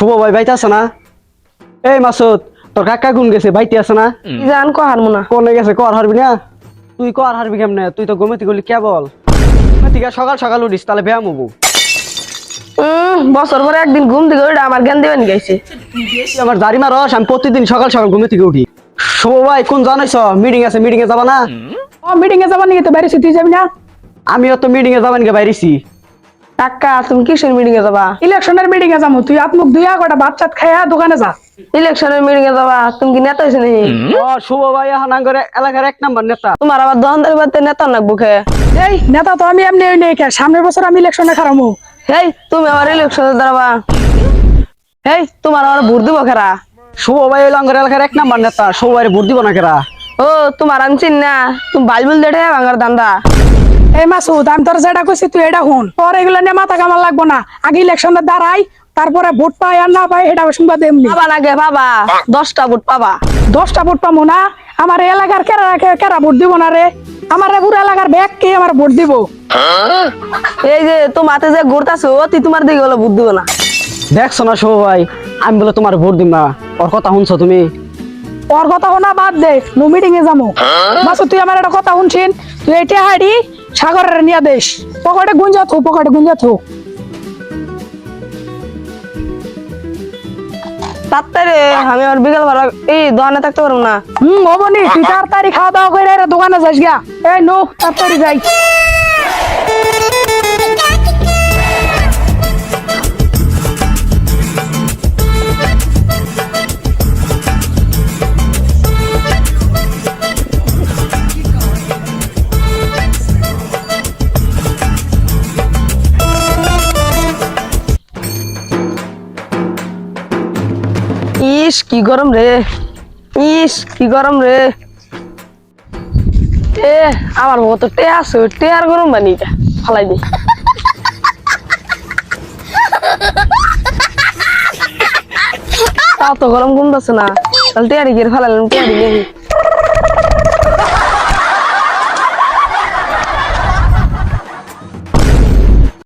শুভ ভাই বাইতে আছে না? এই মাসুদ তোর কাকা গুন গেছে বাইতে আছে না? জান কো হারমু না কোনে গেছে কর হারবি না? তুই কর হারবি কেমনে? তুই তো গমিতে গলি কেবল থেকে সকাল সকাল উঠিস তাহলে ব্যায়াম হব। উম, বছর পরে একদিন ঘুম থেকে ওইটা আমার জ্ঞান দেবেন গেছে। আমার দাড়ি মারস আমি প্রতিদিন সকাল সকাল ঘুমে থেকে উঠি। শুভ ভাই কোন জানাইছ মিটিং আছে মিটিং এ যাবা না? ও মিটিং এ যাবার নিয়ে তো বাইরে তুই যাবি না? আমিও তো মিটিং এ যাবেন গে বাইরেছি কাকা তুমি কিসের মিটিং এ যাবা? ইলেকশনের মিটিং এ যাব তুই আত্মুক দুইয়া কটা ভাত চাত খাইয়া দোকানে যা। ইলেকশনের মিটিং এ যাবা তুমি কি নেতা হয়েছে নাকি? ও শুভ ভাই এখন আঙ্গরে এলাকার এক নাম্বার নেতা। তোমার আবার দোকানদারি বাড়তে নেতা নাকবো খে এই নেতা তো আমি এমনি নেই খা সামনের বছর আমি ইলেকশনে খারামু। হেই তুমি আমার ইলেকশনে দাঁড়াবা। হেই তোমার আমার ভোট দিব খেরা শুভ ভাই হইল আঙ্গর এলাকার এক নাম্বার নেতা শুভ ভাই ভোট দিব না কেরা? ও তোমার আমি চিন না তুমি বাইবেল দেড়ে ভাঙার দান্দা এই মাসুদ আমি তোর যেটা কইছি তুই এটা শুন। তোর এগুলো নিয়ে মাথা কামার লাগবো না। আগে ইলেকশনে দাঁড়াই তারপরে ভোট পাই আর না পাই এটা শুনবা এমনি। পাবা নাগে বাবা দশটা ভোট পাবা। দশটা ভোট পাবো না? আমার এই এলাকার কেরা কেরা ভোট দিব না রে? আমার পুরো এলাকার ব্যাগ কে আমার ভোট দিব? এই যে তোমাতে যে ঘুরতাছো অতি তোমার দিকে হলো ভোট দিব না। দেখছ না শুভ ভাই আমি বলে তোমার ভোট দিম না। ওর কথা শুনছো তুমি? ওর কথা শোনা বাদ দে নু মিটিং এ যাব মাসুদ তুই আমার একটা কথা শুনছিন তুই এটা হাড়ি সাগরের নিয়ে দেশ। পকেটে গুঞ্জা থো পকেটে গুঞ্জা থো। তাড়াতাড়ি আমি আর বিকাল এই দোকানে থাকতে পারব না। হুম হবনি তুই তাড়াতাড়ি খাওয়া দাওয়া করে এরা দোকানে যাস গা এই নো তাড়াতাড়ি যাই। ইস, কি গরম রে। ইস, কি গরম রে। এ, আমার মতো টে আছে টে আর গরম বানি ফালাই দি। তা তো গরম কমতেছে না। তাহলে টেয়ারি গিয়ে ফেলালাম টেয়ারি নেই